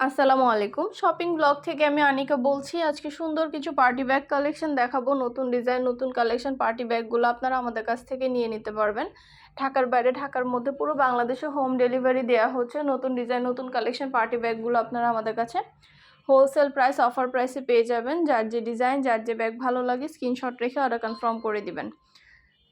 আসসালামু আলাইকুম। Shopping blog থেকে আমি আনিকা বলছি, আজকে সুন্দর কিছু পার্টি ব্যাগ কালেকশন দেখাবো। নতুন ডিজাইন, নতুন কালেকশন পার্টি ব্যাগগুলো আপনারা আমাদের কাছ থেকে নিয়ে নিতে পারবেন। ঢাকার বাইরে, ঢাকার মধ্যে পুরো বাংলাদেশে হোম ডেলিভারি দেওয়া হচ্ছে। নতুন ডিজাইন, নতুন কালেকশন পার্টি ব্যাগগুলো আপনারা আমাদের কাছে হোলসেল প্রাইস অফার প্রাইসে পেয়ে যাবেন। যার যে ডিজাইন, যার যে ব্যাগ ভালো লাগে স্ক্রিনশট রেখে অর্ডার কনফার্ম করে দিবেন।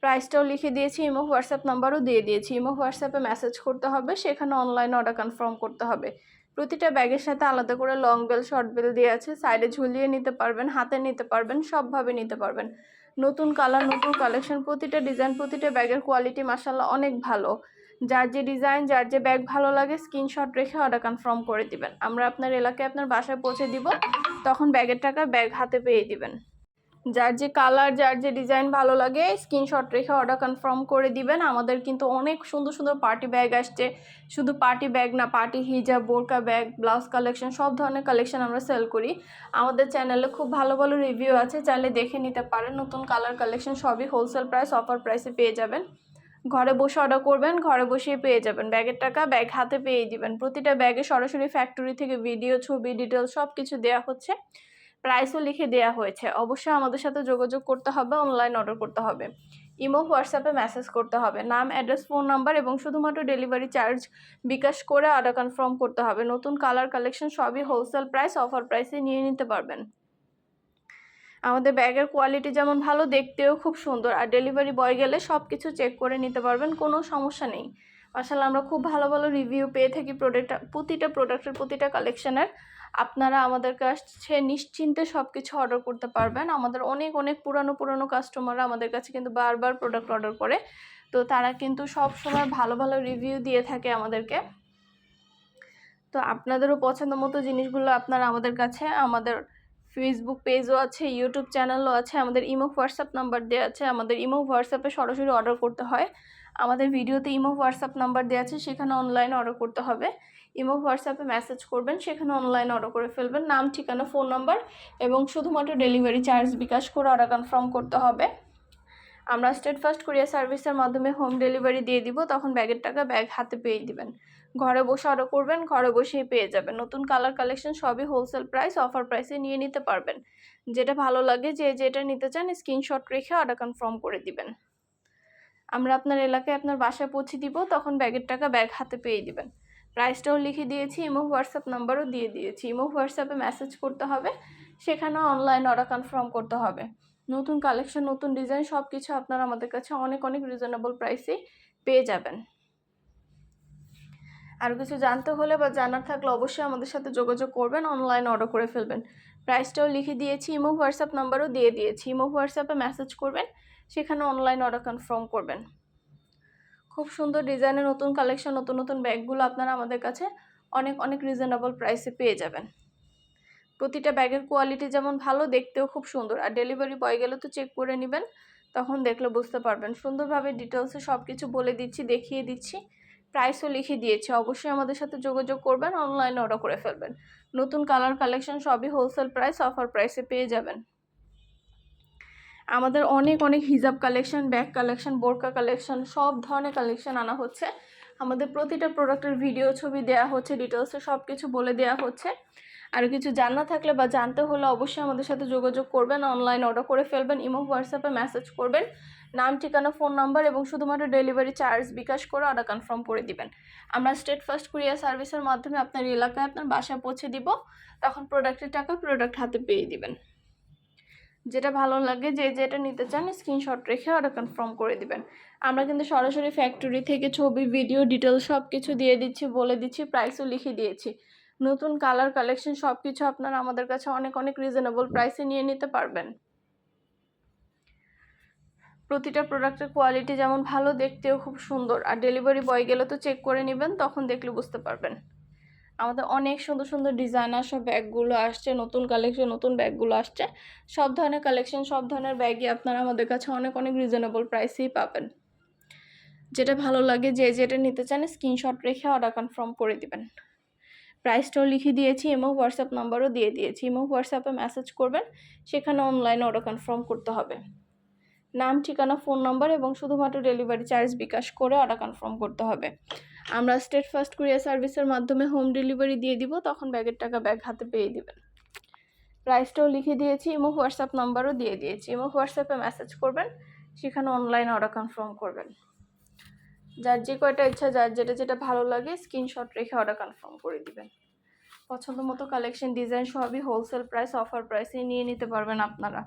প্রাইসটাও লিখে দিয়েছি ইমো হোয়াটসঅ্যাপ নাম্বারও দিয়ে দিয়েছি। ইমো হোয়াটসঅ্যাপে মেসেজ করতে হবে, সেখানে অনলাইনে অর্ডার কনফার্ম করতে হবে। প্রতিটা ব্যাগের সাথে আলাদা করে লং বেল শর্ট বেল দিয়ে আছে। সাইডে ঝুলিয়ে নিতে পারবেন, হাতে নিতে পারবেন, সবভাবে নিতে পারবেন। নতুন কালার নতুন কালেকশন প্রতিটা ডিজাইন প্রতিটা ব্যাগের কোয়ালিটি মাসাল্লাহ অনেক ভালো। যার যে ডিজাইন যার যে ব্যাগ ভালো লাগে স্ক্রিনশট রেখে অর্ডার কনফার্ম করে দিবেন। আমরা আপনার এলাকায় আপনার বাসায় পৌঁছে দিব, তখন ব্যাগের টাকা ব্যাগ হাতে পেয়ে দিবেন। যার যে কালার যার যে ডিজাইন ভালো লাগে স্ক্রিনশট রেখে অর্ডার কনফার্ম করে দিবেন। আমাদের কিন্তু অনেক সুন্দর সুন্দর পার্টি ব্যাগ আসছে। শুধু পার্টি ব্যাগ না পার্টি হিজাব বোরকা ব্যাগ ব্লাউজ কালেকশন সব ধরনের কালেকশন আমরা সেল করি। আমাদের চ্যানেলে খুব ভালো ভালো রিভিউ আছে। চাইলে দেখে নিতে পারেন। নতুন কালার কালেকশন সবই হোলসেল প্রাইস অফার প্রাইসে পেয়ে যাবেন। ঘরে বসে অর্ডার করবেন, ঘরে বসেই পেয়ে যাবেন। ব্যাগের টাকা ব্যাগ হাতে পেয়ে দিবেন। প্রতিটা ব্যাগে সরাসরি ফ্যাক্টরি থেকে ভিডিও ছবি ডিটেলস সব কিছু দেওয়া হচ্ছে। প্রাইসও লিখে দেওয়া হয়েছে। অবশ্যই আমাদের সাথে যোগাযোগ করতে হবে অনলাইন অর্ডার করতে হবে। ইমো হোয়াটসঅ্যাপে মেসেজ করতে হবে। নাম অ্যাড্রেস ফোন নাম্বার এবং শুধুমাত্র ডেলিভারি চার্জ বিকাশ করে অর্ডার কনফার্ম করতে হবে। নতুন কালার কালেকশন সবই হোলসেল প্রাইস অফার প্রাইসে নিয়ে নিতে পারবেন। আমাদের ব্যাগের কোয়ালিটি যেমন ভালো, দেখতেও খুব সুন্দর। আর ডেলিভারি বয় গেলে সব কিছু চেক করে নিতে পারবেন, কোনো সমস্যা নেই। আসলে আমরা খুব ভালো ভালো রিভিউ পেয়ে থাকি প্রোডাক্ট প্রতিটা প্রোডাক্টের প্রতিটা কালেকশানের আপনারা আমাদের কাছে নিশ্চিন্তে সব কিছু অর্ডার করতে পারবেন। আমাদের অনেক অনেক পুরানো পুরানো কাস্টমাররা আমাদের কাছে কিন্তু বারবার প্রোডাক্ট অর্ডার করে। তো তারা কিন্তু সব সময় ভালো ভালো রিভিউ দিয়ে থাকে আমাদেরকে। তো আপনাদেরও পছন্দ মতো জিনিসগুলো আপনারা আমাদের কাছে, আমাদের ফেসবুক পেজও আছে ইউটিউব চ্যানেলও আছে, আমাদের ইমো হোয়াটসঅ্যাপ নাম্বার দেওয়া আছে, আমাদের ইমো হোয়াটসঅ্যাপে সরাসরি অর্ডার করতে হয়। আমাদের ভিডিওতে ইমো হোয়াটসঅ্যাপ নাম্বার দেওয়া আছে, সেখানে অনলাইন অর্ডার করতে হবে। ইমো হোয়াটসঅ্যাপে মেসেজ করবেন, সেখানে অনলাইন অর্ডার করে ফেলবেন। নাম, ঠিকানা ফোন নাম্বার এবং শুধুমাত্র ডেলিভারি চার্জ বিকাশ করে অর্ডার কনফার্ম করতে হবে। আমরা স্টেট ফার্স্ট কুরিয়ার সার্ভিসের মাধ্যমে হোম ডেলিভারি দিয়ে দিব, তখন ব্যাগের টাকা ব্যাগ হাতে পেয়ে দিবেন। ঘরে বসে অর্ডার করবেন, ঘরে বসেই পেয়ে যাবেন। নতুন কালার কালেকশন সবই হোলসেল প্রাইস অফার প্রাইসে নিয়ে নিতে পারবেন। যেটা ভালো লাগে, যে যেটা নিতে চান স্ক্রিনশট রেখে অর্ডার কনফার্ম করে দিবেন। আমরা আপনার এলাকায় আপনার বাসায় পৌঁছে দিব, তখন ব্যাগের টাকা ব্যাগ হাতে পেয়ে দিবেন। প্রাইসটাও লিখে দিয়েছি, ইমো হোয়াটসঅ্যাপ নাম্বারও দিয়ে দিয়েছি। ইমো হোয়াটসঅ্যাপে মেসেজ করতে হবে, সেখানেও অনলাইন অর্ডার কনফার্ম করতে হবে। নতুন কালেকশন নতুন ডিজাইন সব কিছু আপনারা আমাদের কাছে অনেক অনেক রিজনেবল প্রাইসেই পেয়ে যাবেন। আর কিছু জানতে হলে বা জানার থাকলে অবশ্যই আমাদের সাথে যোগাযোগ করবেন অনলাইন অর্ডার করে ফেলবেন। প্রাইসটাও লিখে দিয়েছি, ইমো হোয়াটসঅ্যাপ নাম্বারও দিয়ে দিয়েছি। ইমো হোয়াটসঅ্যাপে মেসেজ করবেন, সেখানে অনলাইন অর্ডার কনফার্ম করবেন। খুব সুন্দর ডিজাইনের নতুন কালেকশন নতুন নতুন ব্যাগগুলো আপনারা আমাদের কাছে অনেক অনেক রিজনেবল প্রাইসে পেয়ে যাবেন। প্রতিটা ব্যাগের কোয়ালিটি যেমন ভালো, দেখতেও খুব সুন্দর। আর ডেলিভারি বয় গেলে তো চেক করে নেবেন, তখন দেখলে বুঝতে পারবেন। সুন্দরভাবে ডিটেলসে সব কিছু বলে দিচ্ছি, দেখিয়ে দিচ্ছি। প্রাইসও লিখে দিয়েছি। অবশ্যই আমাদের সাথে যোগাযোগ করবেন অনলাইনে অর্ডার করে ফেলবেন। নতুন কালার কালেকশন সবই হোলসেল প্রাইস অফার প্রাইসে পেয়ে যাবেন। আমাদের অনেক অনেক হিজাব কালেকশন ব্যাগ কালেকশন বোরকা কালেকশন সব ধরনের কালেকশন আনা হচ্ছে। আমাদের প্রতিটা প্রোডাক্টের ভিডিও ছবি দেওয়া হচ্ছে ডিটেলসে সব কিছু বলে দেওয়া হচ্ছে। আর কিছু জানা থাকলে বা জানতে হলে অবশ্যই আমাদের সাথে যোগাযোগ করবেন অনলাইন অর্ডার করে ফেলবেন ইমো হোয়াটসঅ্যাপে মেসেজ করবেন। নাম, ঠিকানা, ফোন নাম্বার এবং শুধুমাত্র ডেলিভারি চার্জ বিকাশ করে অর্ডার কনফার্ম করে দিবেন। আমরা স্টেট ফার্স্ট কুরিয়ার সার্ভিসের মাধ্যমে আপনার এলাকায় আপনার বাসায় পৌঁছে দিব, তখন প্রোডাক্টের টাকা প্রোডাক্ট হাতে পেয়ে দিবেন। যেটা ভালো লাগে যে যেটা নিতে চান, স্ক্রিনশট রেখে অর্ডার কনফার্ম করে দিবেন। আমরা কিন্তু সরাসরি ফ্যাক্টরি থেকে ছবি, ভিডিও, ডিটেলস সব কিছু দিয়ে দিচ্ছি, বলে দিচ্ছি, প্রাইসও লিখে দিয়েছি। নতুন কালার, কালেকশন সব কিছু আপনারা আমাদের কাছে অনেক অনেক রিজনেবল প্রাইসে নিয়ে নিতে পারবেন। প্রতিটা প্রোডাক্টের কোয়ালিটি যেমন ভালো, দেখতেও খুব সুন্দর। আর ডেলিভারি বয় গেলে তো চেক করে নেবেন, তখন দেখলে বুঝতে পারবেন। আমাদের অনেক সুন্দর সুন্দর ডিজাইনার সব ব্যাগগুলো আসছে, নতুন কালেকশন নতুন ব্যাগগুলো আসছে। সব ধরনের কালেকশন সব ধরনের ব্যাগই আপনারা আমাদের কাছে অনেক অনেক রিজনেবল প্রাইসেই পাবেন। যেটা ভালো লাগে, যে যেটা নিতে চান স্ক্রিনশট রেখে অর্ডার কনফার্ম করে দিবেন। প্রাইসটাও লিখে দিয়েছি এবং হোয়াটসঅ্যাপ নাম্বারও দিয়ে দিয়েছি। এবং হোয়াটসঅ্যাপে মেসেজ করবেন, সেখানে অনলাইনে অর্ডার কনফার্ম করতে হবে। নাম, ঠিকানা, ফোন নাম্বার এবং শুধুমাত্র ডেলিভারি চার্জ বিকাশ করে অর্ডার কনফার্ম করতে হবে। আমরা স্টেট ফার্স্ট কুরিয়ার সার্ভিসের মাধ্যমে হোম ডেলিভারি দিয়ে দিব, তখন ব্যাগের টাকা ব্যাগ হাতে পেয়ে দিবেন। প্রাইসটাও লিখে দিয়েছি, ইমো, হোয়াটসঅ্যাপ নাম্বারও দিয়ে দিয়েছি। ইমো, হোয়াটসঅ্যাপে মেসেজ করবেন, সেখানে অনলাইন অর্ডার কনফার্ম করবেন। যার যে কয়টা ইচ্ছা, যার যেটা যেটা ভালো লাগে স্ক্রিনশট রেখে অর্ডার কনফার্ম করে দিবেন। পছন্দ মতো কালেকশন ডিজাইন সবই হোলসেল প্রাইস অফার প্রাইসে নিয়ে নিতে পারবেন আপনারা।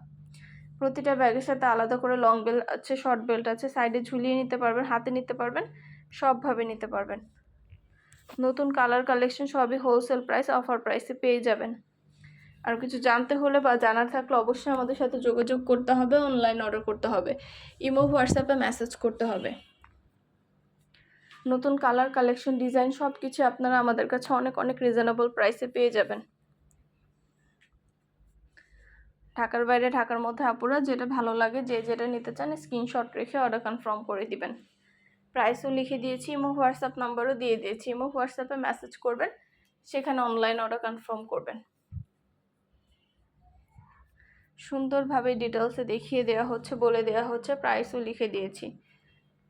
প্রতিটা ব্যাগের সাথে আলাদা করে লং বেল্ট আছে শর্ট বেল্ট আছে সাইডে ঝুলিয়ে নিতে পারবেন, হাতে নিতে পারবেন, সবভাবে নিতে পারবেন। নতুন কালার কালেকশন সবই হোলসেল প্রাইস অফার প্রাইসে পেয়ে যাবেন। আর কিছু জানতে হলে বা জানার থাকলে অবশ্যই আমাদের সাথে যোগাযোগ করতে হবে অনলাইন অর্ডার করতে হবে ইমো হোয়াটসঅ্যাপে মেসেজ করতে হবে। নতুন কালার কালেকশন ডিজাইন সব কিছু আপনারা আমাদের কাছে অনেক অনেক রিজনেবল প্রাইসে পেয়ে যাবেন। ঢাকার বাইরে, ঢাকার মধ্যে আপুরা যেটা ভালো লাগে, যে যেটা নিতে চান স্ক্রিনশট রেখে অর্ডার কনফার্ম করে দিবেন। প্রাইসও লিখে দিয়েছি, ইমো হোয়াটসঅ্যাপ নাম্বারও দিয়ে দিয়েছি। ইমো হোয়াটসঅ্যাপে মেসেজ করবেন, সেখানে অনলাইন অর্ডার কনফার্ম করবেন। সুন্দরভাবে ডিটেলসে দেখিয়ে দেওয়া হচ্ছে, বলে দেওয়া হচ্ছে প্রাইসও লিখে দিয়েছি।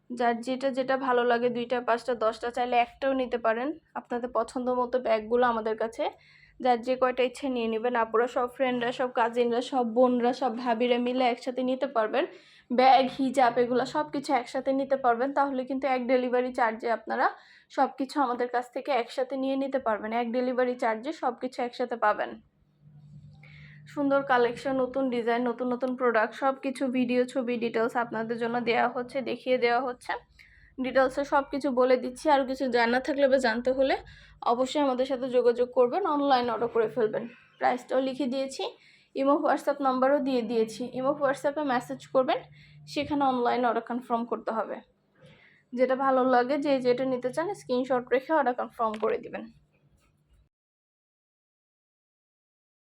যার যেটা যেটা ভালো লাগে, দুইটা, পাঁচটা, দশটা, চাইলে একটাও নিতে পারেন। আপনাদের পছন্দ মতো ব্যাগগুলো আমাদের কাছে যার যে কয়টা ইচ্ছে নিয়ে নেবেন, আপুরা সব ফ্রেন্ডরা সব কাজিনরা সব বোনরা, সব ভাবিরা মিলে একসাথে নিতে পারবেন। ব্যাগ হিজাব এগুলো সব কিছু একসাথে নিতে পারবেন। তাহলে কিন্তু এক ডেলিভারি চার্জে আপনারা সব কিছু আমাদের কাছ থেকে একসাথে নিয়ে নিতে পারবেন। এক ডেলিভারি চার্জে সব কিছু একসাথে পাবেন। সুন্দর কালেকশন নতুন ডিজাইন নতুন নতুন প্রোডাক্ট সব কিছু ভিডিও ছবি ডিটেলস আপনাদের জন্য দেওয়া হচ্ছে, দেখিয়ে দেওয়া হচ্ছে। ডিটেলসে সব কিছু বলে দিচ্ছি। আর কিছু জানা থাকলে বা জানতে হলে অবশ্যই আমাদের সাথে যোগাযোগ করবেন। অনলাইন অর্ডার করে ফেলবেন। প্রাইসটাও লিখে দিয়েছি। ইমো হোয়াটসঅ্যাপ নাম্বারও দিয়ে দিয়েছি। ইমো হোয়াটসঅ্যাপে মেসেজ করবেন। সেখানে অনলাইন অর্ডার কনফার্ম করতে হবে। যেটা ভালো লাগে, যে যেটা নিতে চান স্ক্রিনশট রেখে অর্ডার কনফার্ম করে দিবেন।